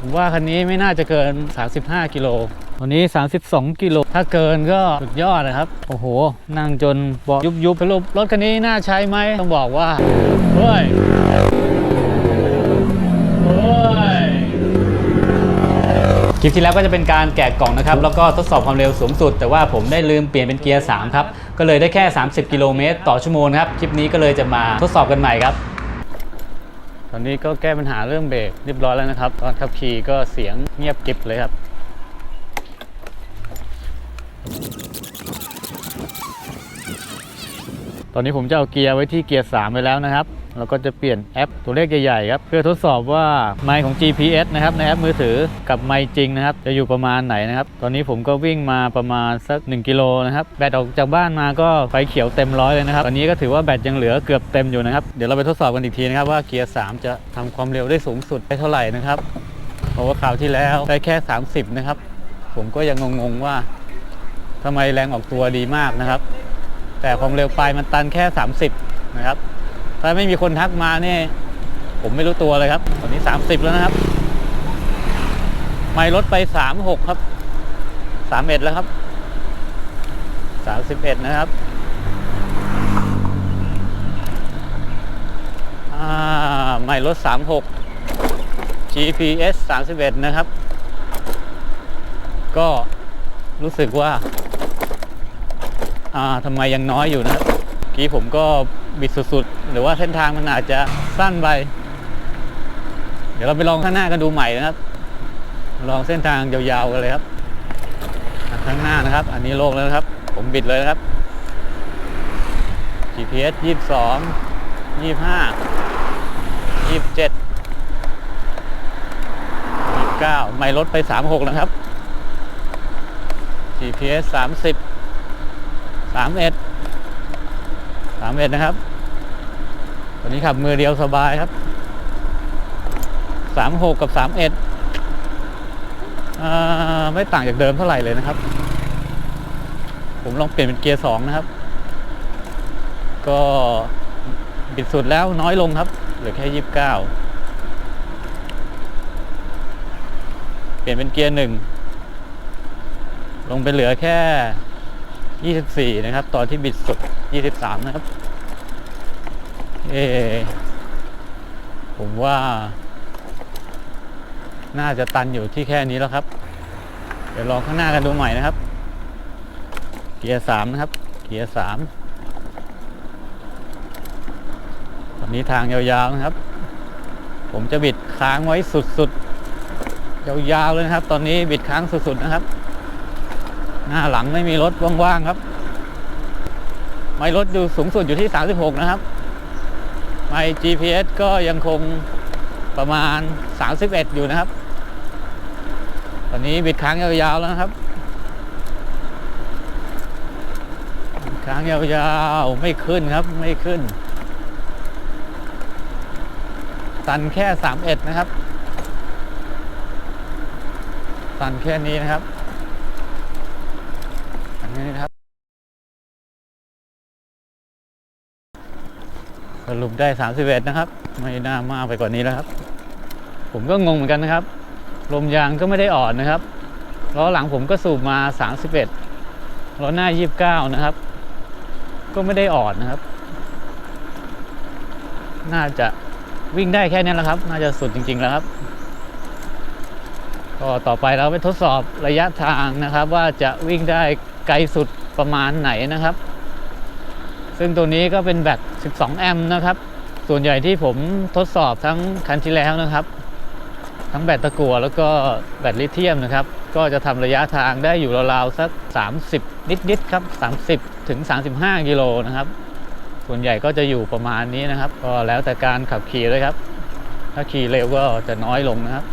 ผมว่าคันนี้ไม่น่าจะเกิน 35 กิโลวันนี้ 32 กิโล ถ้าเกินก็สุดยอดนะครับ โอ้โห นั่งจนบอกยุบยุบสรุปรถคันนี้น่าใช้ไหม ต้องบอกว่าเฮ้ยเฮ้ยคลิปที่แล้วก็จะเป็นการแกะกล่องนะครับ แล้วก็ทดสอบความเร็วสูงสุด แต่ว่าผมได้ลืมเปลี่ยนเป็นเกียร์ 3 ครับ ก็เลยได้แค่ 30 กิโลเมตรต่อชั่วโมงครับ คลิปนี้ก็เลยจะมาทดสอบกันใหม่ครับ อนนี้ก็แก้ปัญหาเรื่องเบรกเรียบร้อยแล้วนะครับ ตอนขับขี่ก็เสียงเงียบกริบเลยครับตอนนี้ผมจะเอาเกียร์ไว้ที่เกียร์3ไปแล้วนะครับ แล้วก็จะเปลี่ยนแอปตัวเลขใหญ่ๆครับเพื่อทดสอบว่าไมค์ของ GPS นะครับในแอปมือถือกับไมค์จริงนะครับจะอยู่ประมาณไหนนะครับตอนนี้ผมก็วิ่งมาประมาณสัก 1กิโลนะครับแบตออกจากบ้านมาก็ไฟเขียวเต็มร้อยเลยนะครับตอนนี้ก็ถือว่าแบตยังเหลือเกือบเต็มอยู่นะครับเดี๋ยวเราไปทดสอบกันอีกทีนะครับว่าเกียร์ 3 จะทำความเร็วได้สูงสุดได้เท่าไหร่นะครับเพราะว่าคราวที่แล้วได้แค่ 30 นะครับ ผมก็ยังงงๆว่าทำไมแรงออกตัวดีมากนะครับ แต่ความเร็วปลายมันตันแค่ 30 นะครับ ถ้าไม่มีคนทักมาเนี่ยผมไม่รู้ตัวเลยครับ ตอนนี้ 30 แล้วนะครับ ไม่ลดไป 36 ครับ 31 แล้วครับ 31 นะครับอ่าไม่ลด 36 GPS 31 นะครับ ก็รู้สึกว่า อ่าทำไมยังน้อยอยู่นะครับกี้ผมก็ บิดสุดๆ หรือว่าเส้นทางมันอาจจะสั้นไป เดี๋ยวเราไปลองข้างหน้ากันดูใหม่นะครับ ลองเส้นทางยาวๆกันเลยครับข้างหน้านะครับ อันนี้โล่งแล้วครับ ผมบิดเลยนะครับ GPS 22 25 27 29ไม่ลดไป 36นะครับ GPS 30สามเอ็ดสามเอ็ดนะครับ ตอนนี้ขับมือเดียวสบายครับสามหกกับสามเอ็ดไม่ต่างจากเดิมเท่าไหร่เลยนะครับ ผมลองเปลี่ยนเป็นเกียร์สองนะครับ ก็บิดสุดแล้วน้อยลงครับเหลือแค่ยี่สิบเก้าเปลี่ยนเป็นเกียร์หนึ่งลงไปเหลือแค่ 24 นะครับ ตอนที่บิดสุด 23 นะครับ เออผมว่า น่าจะตันอยู่ที่แค่นี้แล้วครับ เดี๋ยวลองข้างหน้ากันดูใหม่นะครับ เกียร์3นะครับ เกียร์3ตอนนี้ทางยาวๆนะครับ ผมจะบิดค้างไว้สุดๆ ยาวๆเลยนะครับ ตอนนี้บิดค้างสุดๆนะครับ หน้าหลังไม่มีรถว่างๆครับ ไม่รถอยู่สูงสุดอยู่ที่ 36 นะครับ ไม่ GPS ก็ยังคงประมาณ 31 อยู่นะครับ ตอนนี้บิดค้างยาวๆแล้วนะครับบิดค้างยาวๆไม่ขึ้นครับไม่ขึ้น ตันแค่ 31 นะครับ ตันแค่นี้นะครับ อันนี้นะครับ สรุปได้ 31 นะครับ ไม่น่ามากไปกว่านี้แล้วครับ ผมก็งงเหมือนกันนะครับ ลมยางก็ไม่ได้อ่อนนะครับล้อหลังผมก็สูบมา 31ล้อหน้า 29 นะครับ ก็ไม่ได้อ่อนนะครับ น่าจะวิ่งได้แค่นี้แหละครับ น่าจะสุดจริง ๆ แล้วครับ ก็ต่อไปเราไปทดสอบระยะทางนะครับ ว่าจะวิ่งได้ไกลสุดประมาณไหนนะครับ ซึ่งตัวนี้ก็เป็นแบต 12 แอมป์นะครับ ส่วนใหญ่ที่ผมทดสอบทั้งคันที่แล้วนะครับ ทั้งแบตตะกั่วแล้วก็แบตลิเธียมนะครับ ก็จะทำระยะทางได้อยู่ราวๆสัก 30 นิดๆครับ 30 ถึง 35 กิโลนะครับ ส่วนใหญ่ก็จะอยู่ประมาณนี้นะครับ ก็แล้วแต่การขับขี่เลยครับ ถ้าขี่เร็วก็จะน้อยลงนะครับ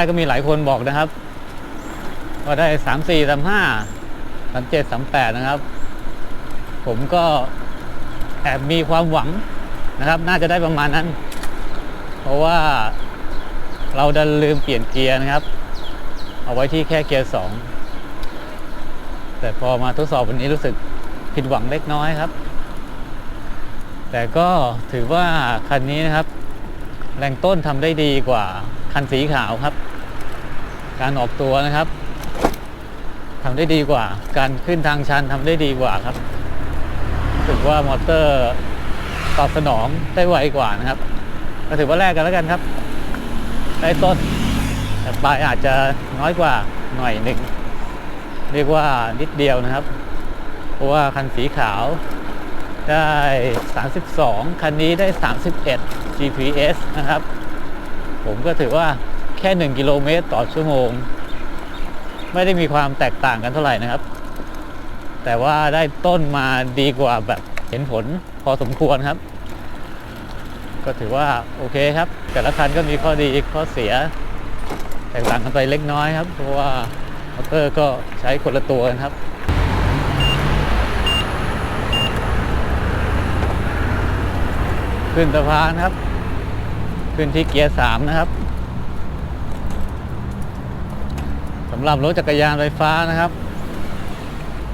แรกก็มีหลายคนบอกนะครับว่าได้สามสี่สามห้าสามเจ็ดสามแปดนะครับ ผมก็แอบมีความหวังนะครับ น่าจะได้ประมาณนั้น เพราะว่าเราดันลืมเปลี่ยนเกียร์นะครับ เอาไว้ที่แค่เกียร์สองแต่พอมาทดสอบวันนี้รู้สึกผิดหวังเล็กน้อยครับ แต่ก็ถือว่าคันนี้นะครับ แรงต้นทำได้ดีกว่าคันสีขาวครับ การออกตัวนะครับทำได้ดีกว่า การขึ้นทางชันทำได้ดีกว่าครับรู้สึกว่ามอเตอร์ตอบสนองได้ไวกว่านะครับก็ถือว่าแลกกันแล้วกันครับได้ต้นแต่ปลายอาจจะน้อยกว่าหน่อยหนึ่งเรียกว่านิดเดียวนะครับ เพราะว่าคันสีขาวได้ 32 คันนี้ได้ 31 GPS นะครับ ผมก็ถือว่า แค่ 1 กิโลเมตรต่อชั่วโมง ไม่ได้มีความแตกต่างกันเท่าไหร่นะครับ แต่ว่าได้ต้นมาดีกว่าแบบเห็นผลพอสมควรครับ ก็ถือว่าโอเคครับ แต่ละคันก็มีข้อดีข้อเสีย แตกต่างกันไปเล็กน้อยครับ เพราะว่ามอเตอร์ก็ใช้คนละตัวกันครับขึ้นสะพานครับ ขึ้นที่เกียร์สามนะครับสำหรับรถจักรยานไฟฟ้านะครับ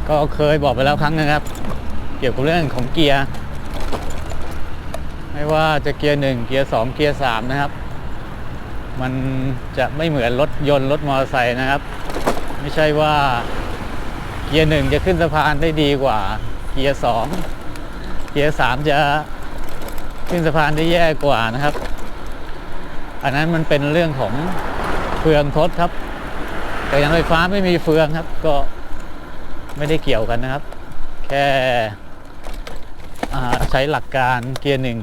ก็เคยบอกไปแล้วครั้งหนึงครับ เกี่ยวกับเรื่องของเกียร์ ไม่ว่าจะเกียร์หนึ่งเกียร์สองเกียร์สามนะครับ มันจะไม่เหมือนรถยนต์รถมอเตอร์ไซค์นะครับ ไม่ใช่ว่าเกียร์หนึ่งจะขึ้นสะพานได้ดีกว่า เกียร์สองเกียร์สามจะขึ้นสะพานได้แย่กว่านะครับ อันนั้นมันเป็นเรื่องของเฟืองทดครับ แต่ยังไฟฟ้าไม่มีเฟืองครับ ก็ไม่ได้เกี่ยวกันนะครับ แค่ใช้หลักการเกียร์หนึ่ง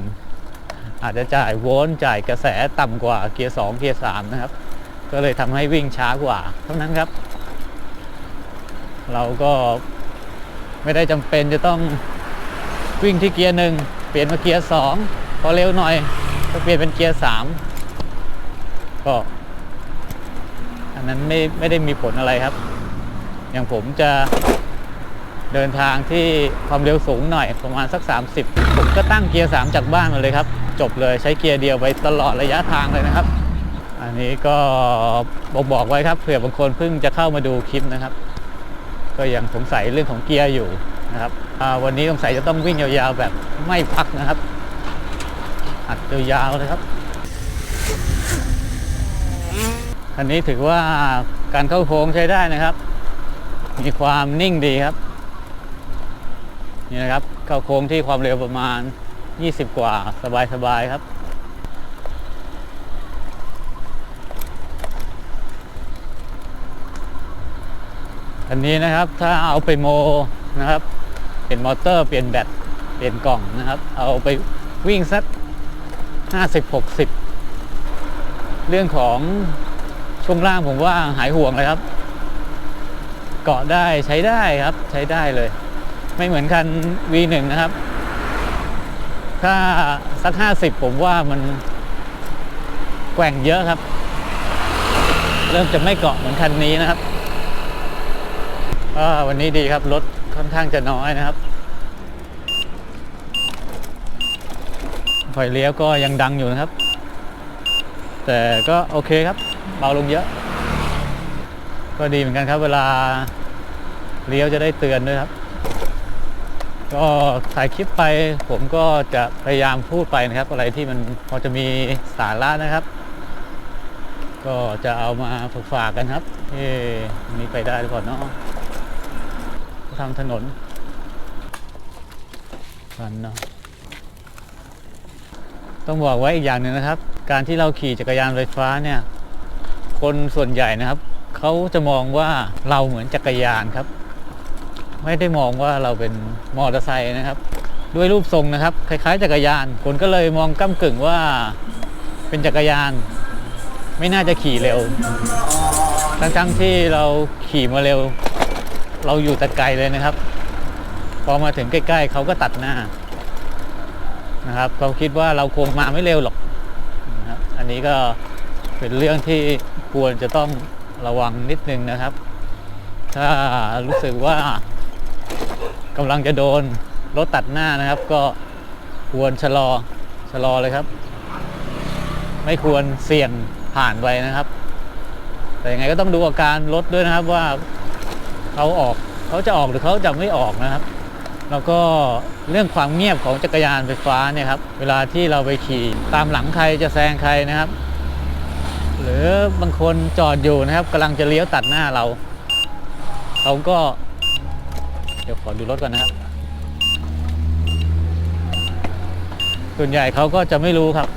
อาจจะจ่ายโวลต์จ่ายกระแสต่ำกว่าเกียร์2เกียร์3นะครับ ก็เลยทำให้วิ่งช้ากว่า เท่านั้นครับ เราก็ไม่ได้จำเป็นจะต้องวิ่งที่เกียร์หนึ่งเปลี่ยนมาเกียร์2พอเร็วหน่อยก็เปลี่ยนเป็นเกียร์3ก็ นั้นไม่ไม่ได้มีผลอะไรครับ อย่างผมจะเดินทางที่ความเร็วสูงหน่อยประมาณสัก 30 ผมก็ตั้งเกียร์ 3 จากบ้านมาเลยครับ จบเลยใช้เกียร์เดียวไปตลอดระยะทางเลยนะครับ อันนี้ก็บอกบอกไว้ครับเผื่อบางคนเพิ่งจะเข้ามาดูคลิปนะครับ ก็ยังสงสัยเรื่องของเกียร์อยู่นะครับวันนี้สงสัยจะต้องวิ่งยาวๆแบบไม่พักนะครับ อัดยาวๆเลยครับ อันนี้ถือว่าการเข้าโค้งใช้ได้นะครับ มีความนิ่งดีครับนี่นะครับเข้าโค้งที่ความเร็วประมาณ 20 กว่าสบายๆครับอันนี้นะครับถ้าเอาไปโมนะครับ เปลี่ยนมอเตอร์เปลี่ยนแบตเปลี่ยนกล่องนะครับ เอาไปวิ่งสัก 50-60 เรื่องของ ช่วงล่างผมว่าหายห่วงเลยครับ เกาะได้ใช้ได้ครับใช้ได้เลย ไม่เหมือนคัน V1 นะครับ ถ้าสัก 50 ผมว่ามันแกว่งเยอะครับ เริ่มจะไม่เกาะเหมือนคันนี้นะครับวันนี้ดีครับรถค่อนข้างจะน้อยนะครับไฟเลี้ยวก็ยังดังอยู่นะครับ แต่ก็โอเคครับ เบาลงเยอะ ก็ดีเหมือนกันครับ เวลาเลี้ยวจะได้เตือนด้วยครับ ก็ถ่ายคลิปไปผมก็จะพยายามพูดไปนะครับ อะไรที่มันพอจะมีสาระนะครับ ก็จะเอามาฝากกันครับเอ๊นี้ไปได้หรือเปล่าเนาะทางถนนกันเนาะต้องบอกไว้อีกอย่างหนึ่งนะครับ การที่เราขี่จักรยานไฟฟ้าเนี่ย คนส่วนใหญ่นะครับ เขาจะมองว่าเราเหมือนจักรยานครับ ไม่ได้มองว่าเราเป็นมอเตอร์ไซค์นะครับ ด้วยรูปทรงนะครับ คล้ายๆ จักรยาน คนก็เลยมองก้ากึ่งว่าเป็นจักรยาน ไม่น่าจะขี่เร็ว ทั้งๆที่เราขี่มาเร็ว เราอยู่แต่ไกลเลยนะครับ พอมาถึงใกล้ ๆเขาก็ตัดหน้านะครับเขาคิดว่าเราคงมาไม่เร็วหรอกนะครับอันนี้ก็เป็นเรื่องที่ ควรจะต้องระวังนิดนึงนะครับ ถ้ารู้สึกว่ากำลังจะโดนรถตัดหน้านะครับ ก็ควรชะลอชะลอเลยครับ ไม่ควรเสี่ยงผ่านไปนะครับ แต่ยังไงก็ต้องดูอาการรถด้วยนะครับว่าเขาออกเขาจะออกหรือเขาจะไม่ออกนะครับ แล้วก็เรื่องความเงียบของจักรยานไฟฟ้าเนี่ยครับ เวลาที่เราไปขี่ตามหลังใครจะแซงใครนะครับ หรือบางคนจอดอยู่นะครับกำลังจะเลี้ยวตัดหน้าเราเขาก็ เดี๋ยวขอดูรถก่อนนะครับ ส่วนใหญ่เขาก็จะไม่รู้ครับ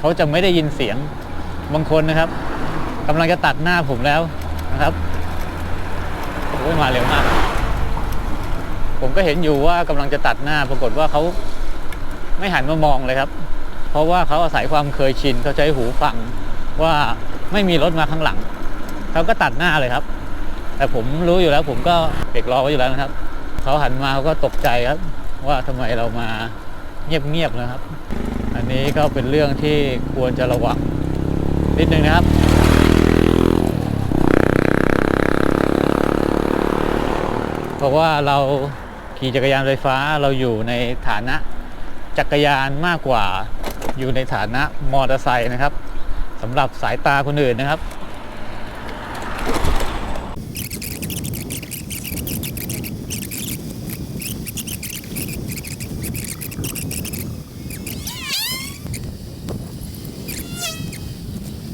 เขาจะไม่ได้ยินเสียงบางคนนะครับกำลังจะตัดหน้าผมแล้วนะครับโอ้ยมาเร็วมาก ผมก็เห็นอยู่ว่ากำลังจะตัดหน้าปรากฏว่าเขาไม่หันมามองเลยครับ เพราะว่าเขาอาศัยความเคยชินเขาใช้หูฟัง ว่าไม่มีรถมาข้างหลังเขาก็ตัดหน้าเลยครับ แต่ผมรู้อยู่แล้ว ผมก็เบรกรอไว้อยู่แล้วนะครับเขาหันมาเขาก็ตกใจครับ ว่าทำไมเรามาเงียบๆนะครับ อันนี้ก็เป็นเรื่องที่ควรจะระวังนิดนึงนะครับเพราะว่าเราขี่จักรยานไฟฟ้าเราอยู่ในฐานะจักรยานมากกว่าอยู่ในฐานะมอเตอร์ไซค์นะครับ สำหรับสายตาคนอื่นนะครับ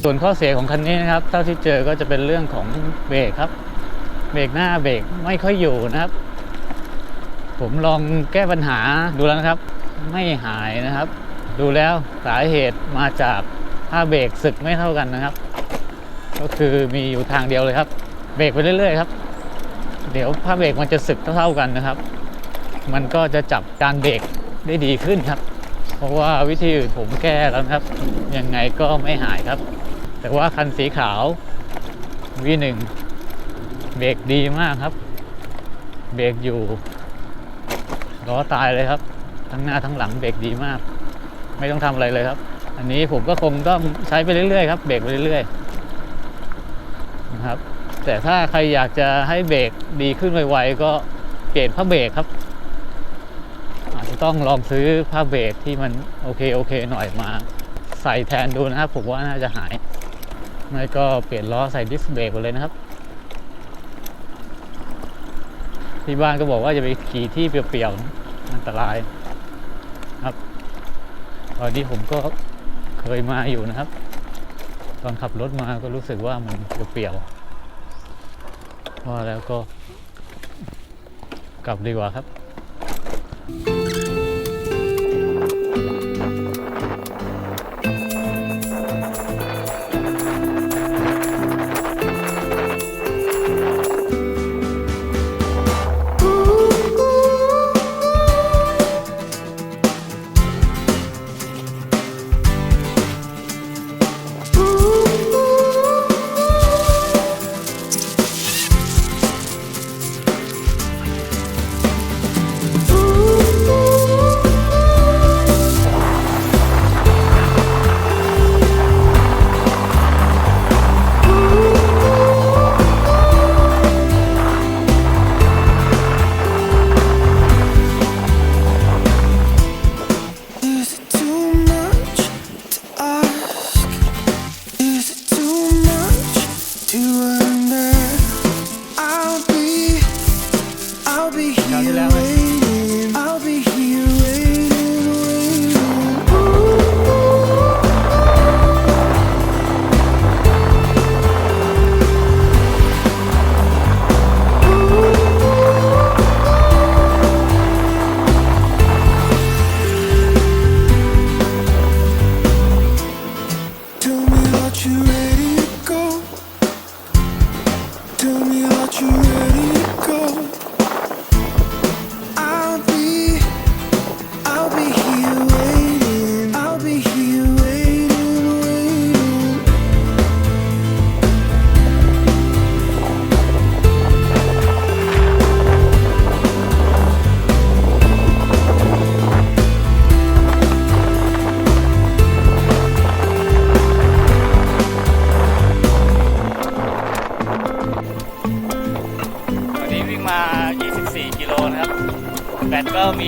ส่วนข้อเสียของคันนี้นะครับ เท่าที่เจอก็จะเป็นเรื่องของเบรกครับ เบรกหน้าเบรกไม่ค่อยอยู่นะครับ ผมลองแก้ปัญหาดูแล้วนะครับ ไม่หายนะครับ ดูแล้วสาเหตุมาจาก ผ้าเบรกสึกไม่เท่ากันนะครับ ก็คือมีอยู่ทางเดียวเลยครับ เบรกไปเรื่อยๆครับ เดี๋ยวผ้าเบรกมันจะสึกเท่ากันนะครับ มันก็จะจับการเบรกได้ดีขึ้นครับ เพราะว่าวิธีอื่นผมแก้แล้วครับ ยังไงก็ไม่หายครับ แต่ว่าคันสีขาว V1 เบรกดีมากครับ เบรกอยู่ล้อตายเลยครับ ทั้งหน้าทั้งหลังเบรกดีมาก ไม่ต้องทำอะไรเลยครับ อันนี้ผมก็คงต้องใช้ไปเรื่อยๆครับเบรกไปเรื่อยๆนะครับ แต่ถ้าใครอยากจะให้เบรกดีขึ้นไวๆก็เปลี่ยนผ้าเบรกครับ อาจจะต้องลองซื้อผ้าเบรกที่มันโอเคโอเคหน่อยมาใส่แทนดูนะครับ ผมว่าน่าจะหายไม่ก็เปลี่ยนล้อใส่ดิสเบรกไปเลยนะครับ ที่บ้านก็บอกว่าจะไปขี่ที่เปลี่ยวๆอันตรายครับ ตอนนี้ผมก็ เคยมาอยู่นะครับ ตอนขับรถมาก็รู้สึกว่ามันเปรียวๆว่าแล้วก็กลับดีกว่าครับ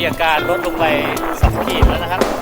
อาการลดลงไปสองขีดแล้วนะครับ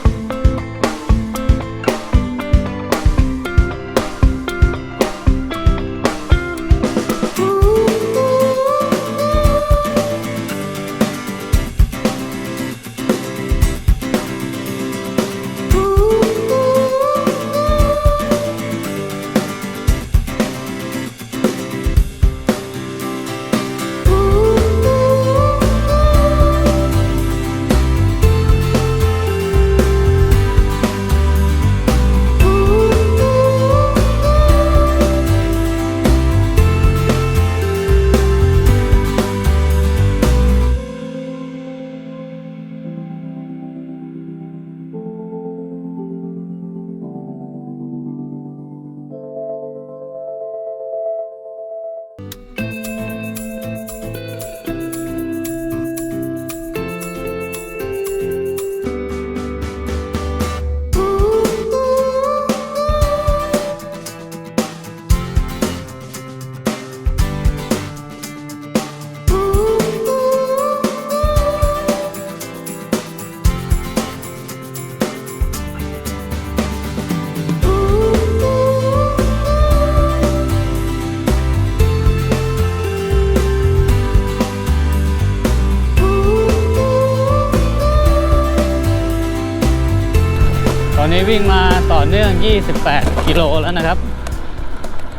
เนื่อง 28 กิโลแล้วนะครับ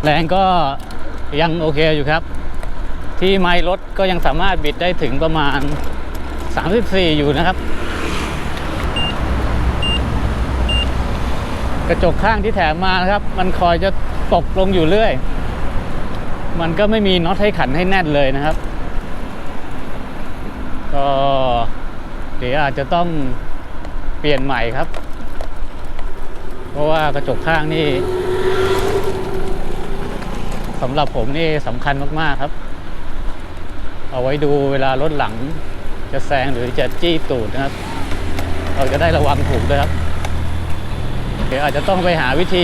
แรงก็ยังโอเคอยู่ครับ ที่ไมล์รถก็ยังสามารถบิดได้ถึงประมาณ 34 อยู่นะครับ กระจกข้างที่แถมมานะครับ มันคอยจะตกลงอยู่เรื่อย มันก็ไม่มีน็อตให้ขันให้แน่นเลยนะครับ ก็เดี๋ยวอาจจะต้องเปลี่ยนใหม่ครับ เพราะว่ากระจกข้างนี่สำหรับผมนี่สำคัญมาก ๆ ครับ เอาไว้ดูเวลารถหลัง จะแซงหรือจะจี้ตูดนะครับ เราจะได้ระวังถูกด้วยครับเดี๋ยวอาจจะต้องไปหาวิธี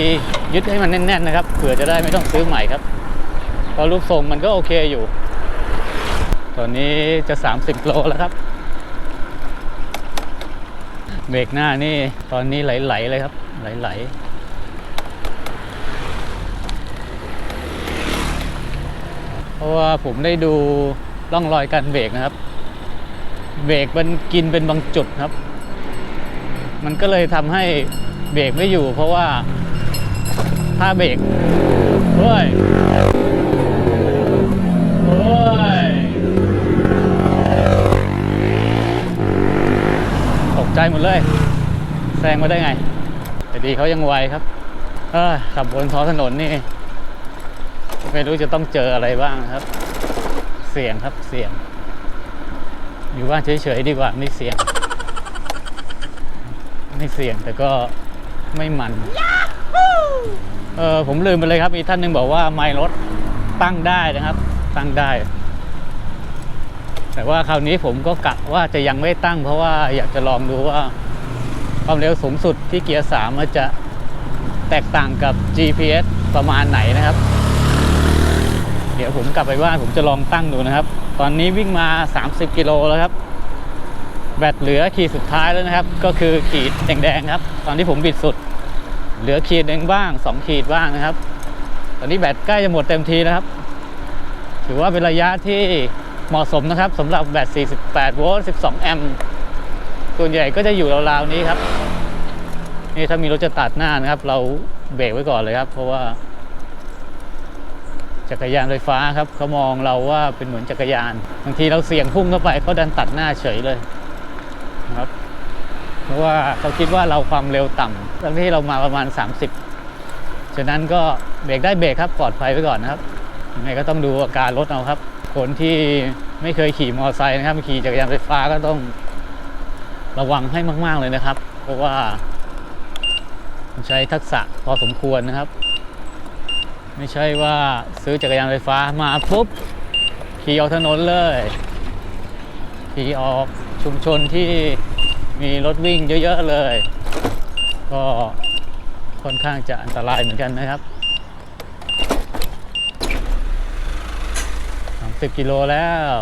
ยึดให้มันแน่น ๆ นะครับเผื่อจะได้ไม่ต้องซื้อใหม่ครับเพราะรูปทรงมันก็โอเคอยู่ ตอนนี้จะ 30 โลแล้วครับ เบรกหน้านี่ตอนนี้ไหลๆเลยครับ ไหลๆเพราะว่าผมได้ดูร่องรอยการเบรกนะครับ เบรกมันกินเป็นบางจุดครับ มันก็เลยทำให้เบรกไม่อยู่ เพราะว่าถ้าเบรกเฮ้ยเฮ้ย ตกใจหมด เลย แซงมาได้ไง แต่ดีเขายังไวครับเออขับบนท้องถนนนี่ไม่รู้จะต้องเจออะไรบ้างครับ เสี่ยงครับเสี่ยง อยู่บ้านเฉยๆดีกว่าไม่เสี่ยง ไม่เสี่ยงแต่ก็ไม่มันเออผมลืมไปเลยครับ มีท่านหนึ่งบอกว่าไมล์รถตั้งได้นะครับ ตั้งได้ แต่ว่าคราวนี้ผมก็กะว่าจะยังไม่ตั้ง เพราะว่าอยากจะลองดูว่าความเร็วสูงสุดที่เกียร์3มันจะแตกต่างกับ GPS ประมาณไหนนะครับ เดี๋ยวผมกลับไปบ้านผมจะลองตั้งดูนะครับ ตอนนี้วิ่งมา 30 กิโลแล้วครับ แบตเหลือขีดสุดท้ายแล้วนะครับ ก็คือขีดแดงๆครับ ตอนที่ผมบิดสุด เหลือขีดหนึ่งบ้าง 2 ขีดบ้างนะครับ ตอนนี้แบตใกล้จะหมดเต็มทีแล้วครับ ถือว่าเป็นระยะที่ เหมาะสมนะครับสำหรับแบต 48 โวลต์ 12 แอมป์ส่วนใหญ่ก็จะอยู่ราวๆนี้ครับ นี่ถ้ามีรถจะตัดหน้านะครับ เราเบรกไว้ก่อนเลยครับ เพราะว่า จักรยานไฟฟ้าครับเขามองเราว่าเป็นเหมือนจักรยานบางทีเราเสี่ยงพุ่งเข้าไปเขาดันตัดหน้าเฉยเลยนะครับ เพราะว่าเขาคิดว่าเราความเร็วต่ำทั้งที่เรามาประมาณ 30 ฉะนั้นก็เบรกได้เบรกครับปลอดภัยไว้ก่อนนะครับยังไงก็ต้องดูอาการรถเอาครับ คนที่ไม่เคยขี่มอเตอร์ไซค์นะครับ ขี่จักรยานไฟฟ้าก็ต้องระวังให้มาก ๆ เลยนะครับ เพราะว่าใช้ทักษะพอสมควรนะครับ ไม่ใช่ว่าซื้อจักรยานไฟฟ้ามาปุ๊บขี่ออกถนนเลยขี่ออกชุมชนที่มีรถวิ่งเยอะ ๆ เลย ก็ค่อนข้างจะอันตรายเหมือนกันนะครับ 30กิโลแล้ว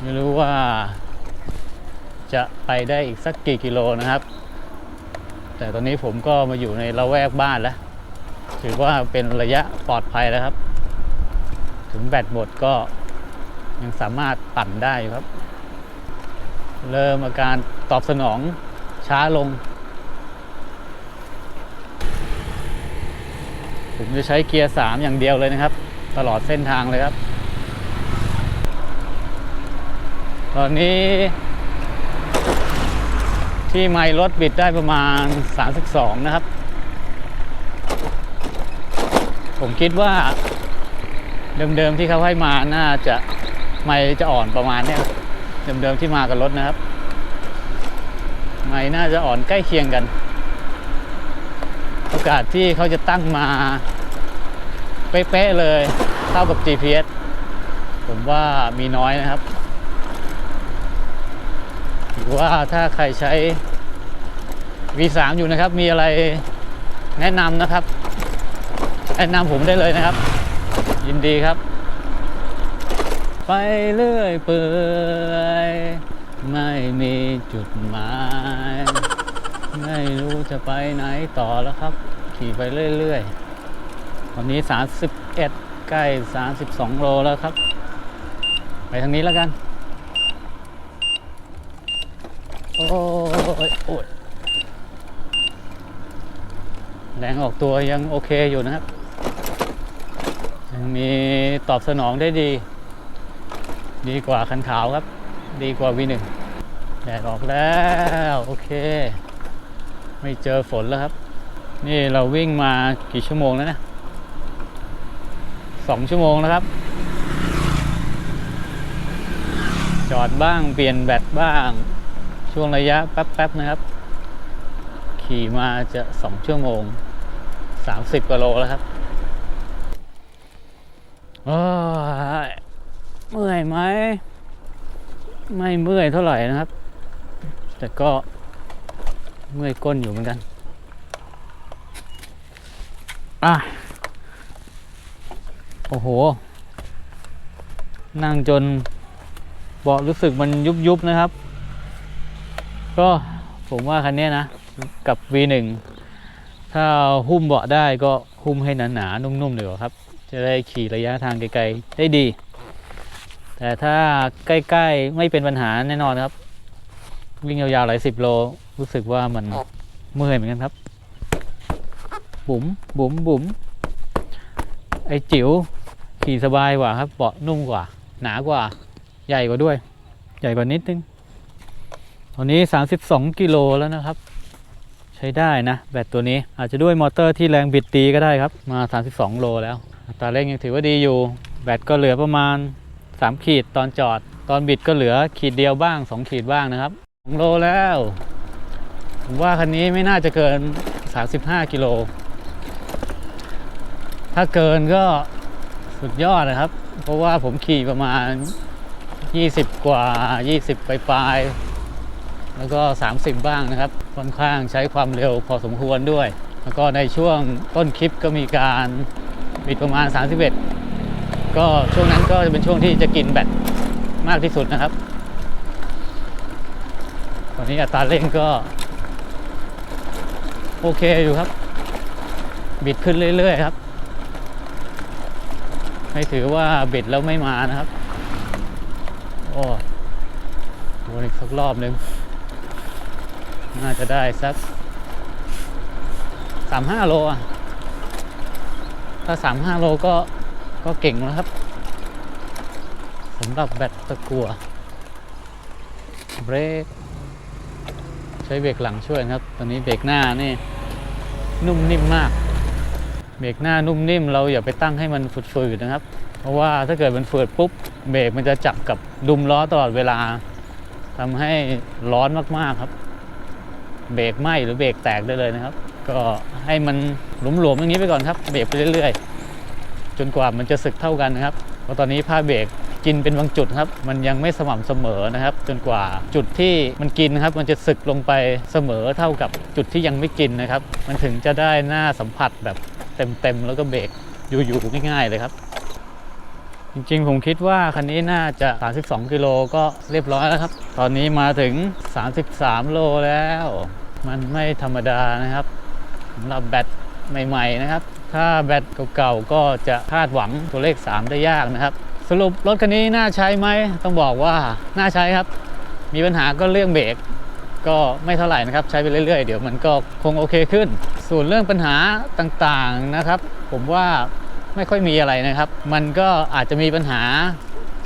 ไม่รู้ว่า จะไปได้อีกสักกี่กิโลนะครับ แต่ตอนนี้ผมก็มาอยู่ในละแวกบ้านแล้ว ถือว่าเป็นระยะปลอดภัยแล้วครับ ถึงแบตหมดก็ยังสามารถปั่นได้ครับ เริ่มอาการตอบสนองช้าลง ผมจะใช้เกียร์ 3 อย่างเดียวเลยนะครับ ตลอดเส้นทางเลยครับ ตอนนี้ ที่ไมล์รถบิดได้ประมาณ 32 นะครับ ผมคิดว่าเดิมๆที่เขาให้มาน่าจะไม่จะอ่อนประมาณเนี้ยเดิมๆที่มากับรถนะครับ ไม่น่าจะอ่อนใกล้เคียงกัน โอกาสที่เขาจะตั้งมา เป๊ะๆเลย ท่ากับ GPS ผมว่ามีน้อยนะครับหรือว่าถ้าใครใช้ V3 อยู่นะครับ มีอะไรแนะนำนะครับ แนะนำผมได้เลยนะครับ ยินดีครับ ไปเรื่อยเปื่อยไม่มีจุดหมาย ไม่รู้จะไปไหนต่อแล้วครับ ขี่ไปเรื่อยๆตอนนี้ 31 ใกล้ 32 โลแล้วครับ ไปทางนี้แล้วกัน โอ้ยโอ้ยแรงออกตัวยังโอเคอยู่นะครับ ยังมีตอบสนองได้ดี ดีกว่าคันขาวครับ ดีกว่า V1 แดดออกแล้ว โอเค ไม่เจอฝนแล้วครับ นี่เราวิ่งมากี่ชั่วโมงแล้วนะ สองชั่วโมงแล้วครับ จอดบ้างเปลี่ยนแบตบ้าง ช่วงระยะแป๊บๆนะครับ ขี่มาจะสองชั่วโมง 30กิโลแล้วครับอ้ยเมื่อยไหม ไม่เมื่อยเท่าไหร่นะครับ แต่ก็เมื่อยก้นอยู่เหมือนกัน อะ โอ้โห นั่งจนเบาะรู้สึกมันยุบยุบๆนะครับ ก็ผมว่าคันนี้นะ กับ V1 ถ้าหุ้มเบาะได้ก็หุ้มให้หนาๆนุ่มๆดีกว่าครับ จะได้ขี่ระยะทางไกลๆได้ดี แต่ถ้าใกล้ๆไม่เป็นปัญหาแน่นอนครับ วิ่งยาวๆหลายสิบโลรู้สึกว่ามันเมื่อยเหมือนกันครับ บุ๋มบุ๋มบุ๋มไอจิ๋ว ขี่สบายกว่าครับเบาะนุ่มกว่า หนากว่า ใหญ่กว่าด้วย ใหญ่กว่านิดนึงตอนนี้ 32 กิโลแล้วนะครับ ใช้ได้นะ แบตตัวนี้อาจจะด้วยมอเตอร์ที่แรงบิดดีก็ได้ครับ มา 32 โลแล้วตาเร่งยังถือว่าดีอยู่ แบตก็เหลือประมาณ 3 ขีดตอนจอด ตอนบิดก็เหลือขีดเดียวบ้าง 2 ขีดบ้างนะครับ2โลแล้วผมว่าคันนี้ไม่น่าจะเกิน 35 กิโล ถ้าเกินก็ สุดยอดนะครับ เพราะว่าผมขี่ประมาณ 20 กว่า 20ปปลายแล้วก็ 30 บ้างนะครับ ค่อนข้างใช้ความเร็วพอสมควรด้วย แล้วก็ในช่วงต้นคลิปก็มีการบิดประมาณ 31 ก็ช่วงนั้นก็จะเป็นช่วงที่จะกินแบตมากที่สุดนะครับตอนนี้อัตราเร่งก็ โอเคอยู่ครับ บิดขึ้นเรื่อยๆครับ ไม่ถือว่าเบิดแล้วไม่มานะครับ โอ้วนอีกสักรอบหนึ่งน่าจะได้สักสามห้าโลอะ ถ้าสามห้าโลก็ก็เก่งแล้วครับสำหรับแบตตะกัวเบรกใช้เบรกหลังช่วยนะครับ ตอนนี้เบรกหน้านี่ นุ่มนิ่มมาก เบรกหน้านุ่มนิ่มเราอย่าไปตั้งให้มันฝืดๆนะครับ เพราะว่าถ้าเกิดมันฝืดปุ๊บเบรกมันจะจับกับดุมล้อตลอดเวลาทำให้ร้อนมากๆครับ เบรกไหมหรือเบรกแตกได้เลยนะครับ ก็ให้มันหลวมๆอย่างนี้ไปก่อนครับเบรกไปเรื่อยๆ จนกว่ามันจะสึกเท่ากันนะครับเพราะตอนนี้ผ้าเบรกกินเป็นบางจุดครับ มันยังไม่สม่ำเสมอนะครับ จนกว่าจุดที่มันกินนะครับ มันจะสึกลงไปเสมอเท่ากับจุดที่ยังไม่กินนะครับ มันถึงจะได้หน้าสัมผัสแบบ เต็มๆแล้วก็เบรกอยู่ๆง่ายๆเลยครับ จริงๆผมคิดว่าคันนี้น่าจะ 32 กิโลก็เรียบร้อยแล้วครับ ตอนนี้มาถึง 33 โลแล้ว มันไม่ธรรมดานะครับสำหรับแบตใหม่ ๆ นะครับ ถ้าแบตเก่าๆก็จะคาดหวังตัวเลข 3 ได้ยากนะครับ สรุปรถคันนี้น่าใช้ไหมต้องบอกว่าน่าใช้ครับ มีปัญหาก็เรื่องเบรก ก็ไม่เท่าไหร่นะครับ ใช้ไปเรื่อยๆ เดี๋ยวมันก็คงโอเคขึ้น ส่วนเรื่องปัญหาต่างๆนะครับ ผมว่าไม่ค่อยมีอะไรนะครับ มันก็อาจจะมีปัญหา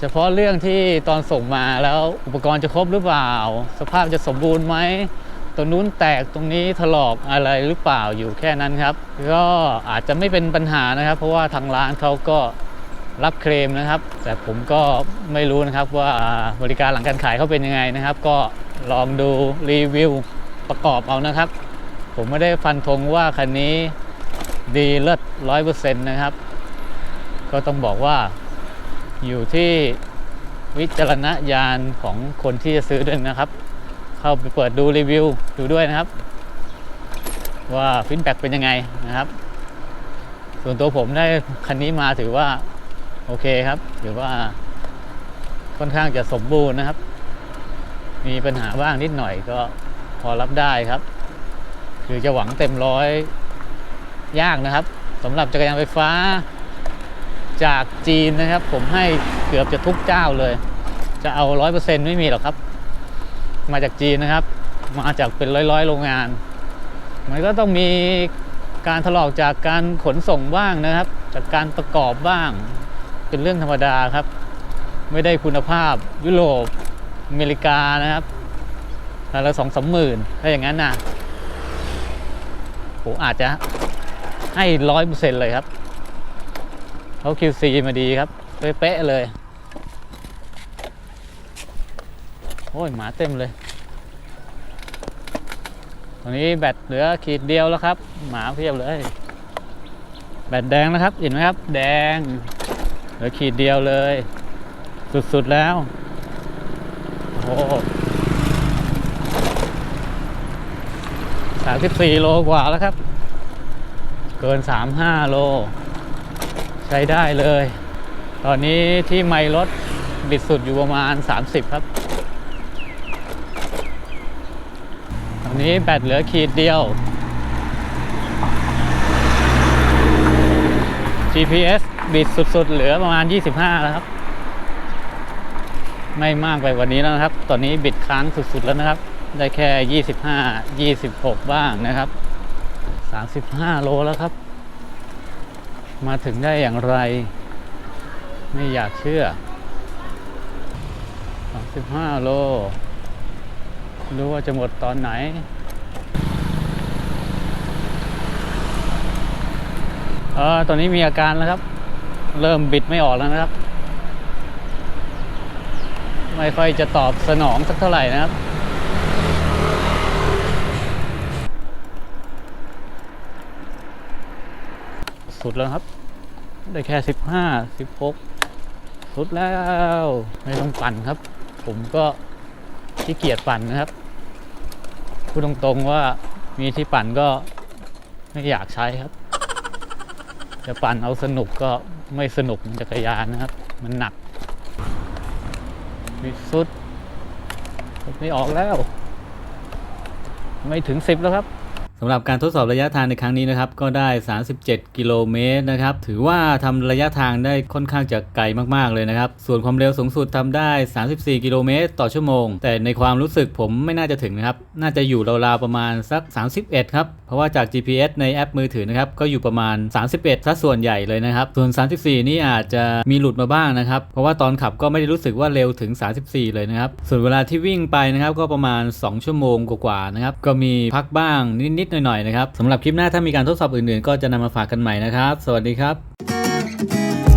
เฉพาะเรื่องที่ตอนส่งมาแล้วอุปกรณ์จะครบหรือเปล่า สภาพจะสมบูรณ์ไหมตรงนู้นแตกตรงนี้ถลอกอะไรหรือเปล่าอยู่แค่นั้นครับ ก็อาจจะไม่เป็นปัญหานะครับ เพราะว่าทางร้านเขาก็รับเคลมนะครับ แต่ผมก็ไม่รู้นะครับว่าบริการหลังการขายเขาเป็นยังไงนะครับ ก็ ลองดูรีวิวประกอบเอานะครับ ผมไม่ได้ฟันธงว่าคันนี้ดีเลิศร้อยเปอร์เซ็นต์นะครับ ก็ต้องบอกว่าอยู่ที่วิจารณญาณของคนที่จะซื้อด้วยนะครับ เข้าไปเปิดดูรีวิวดูด้วยนะครับ ว่าฟีดแบ็กเป็นยังไงนะครับ ส่วนตัวผมได้คันนี้มาถือว่า โอเคครับ ถือว่าค่อนข้างจะสมบูรณ์นะครับ มีปัญหาบ้างนิดหน่อยก็พอรับได้ครับ คือจะหวังเต็มร้อยยากนะครับสำหรับจักรยานไฟฟ้า จากจีนนะครับ ผมให้เกือบจะทุกเจ้าเลย จะเอาร้อยเปอร์เซ็นต์ไม่มีหรอกครับ มาจากจีนนะครับ มาจากเป็นร้อยๆโรงงาน มันก็ต้องมีการถลอกจากการขนส่งบ้างนะครับ จากการประกอบบ้าง เป็นเรื่องธรรมดาครับ ไม่ได้คุณภาพยุโรป อเมริกานะครับแต่ละสองสามหมื่นถ้าอย่างนั้นนะผมอาจจะให้ร้อยเปอร์เซ็นต์เลยครับเขา QC มาดีครับ เป๊ะเลย โอ้ย หมาเต็มเลย ตอนนี้แบตเหลือขีดเดียวแล้วครับ หมาเพียบเลย แบตแดงนะครับ เห็นไหมครับ แดง เหลือขีดเดียวเลย สุดๆแล้ว สามสิบสี่โลกว่าแล้วครับ เกินสามห้าโล ใช้ได้เลย ตอนนี้ที่ไมล์รถบิดสุดอยู่ประมาณ 30 ครับ ตอนนี้แบตเหลือขีดเดียว GPS บิดสุดๆ เหลือประมาณ 25 แล้วครับ ไม่มากไปกว่านี้แล้วนะครับ ตอนนี้บิดค้างสุดๆแล้วนะครับ ได้แค่ 25 26 บ้างนะครับ 35 โลแล้วครับ มาถึงได้อย่างไร ไม่อยากเชื่อ 35 โล รู้ว่าจะหมดตอนไหนเออตอนนี้มีอาการแล้วครับ เริ่มบิดไม่ออกแล้วนะครับ ไม่ค่อยจะตอบสนองสักเท่าไหร่นะครับสุดแล้วครับ ได้แค่สิบห้าสิบหกสุดแล้ว ไม่ต้องปั่นครับ ผมก็ขี้เกียจปั่นนะครับ พูดตรงๆว่ามีที่ปั่นก็ไม่อยากใช้ครับ จะปั่นเอาสนุกก็ไม่สนุกจักรยานนะครับ มันหนัก สุด ไม่ออกแล้ว ไม่ถึงสิบแล้วครับ สำหรับการทดสอบระยะทางในครั้งนี้นะครับ ก็ได้ 37 กิโลเมตรนะครับ ถือว่าทำระยะทางได้ค่อนข้างจะไกลมากๆเลยนะครับ ส่วนความเร็วสูงสุดทำได้ 34 กิโลเมตรต่อชั่วโมง แต่ในความรู้สึกผมไม่น่าจะถึงนะครับ น่าจะอยู่ราวๆประมาณสัก 31 ครับ เพราะว่าจาก GPS ในแอปมือถือนะครับ ก็อยู่ประมาณ 31ซะส่วนใหญ่เลยนะครับ ส่วน 34 นี่อาจจะมีหลุดมาบ้างนะครับ เพราะว่าตอนขับก็ไม่ได้รู้สึกว่าเร็วถึง 34 เลยนะครับ ส่วนเวลาที่วิ่งไปนะครับก็ประมาณ 2 ชั่วโมงกว่าๆนะครับ ก็มีพักบ้างนิดๆหน่อยๆนะครับสำหรับคลิปหน้าถ้ามีการทดสอบอื่นๆ ก็จะนำมาฝากกันใหม่นะครับ สวัสดีครับ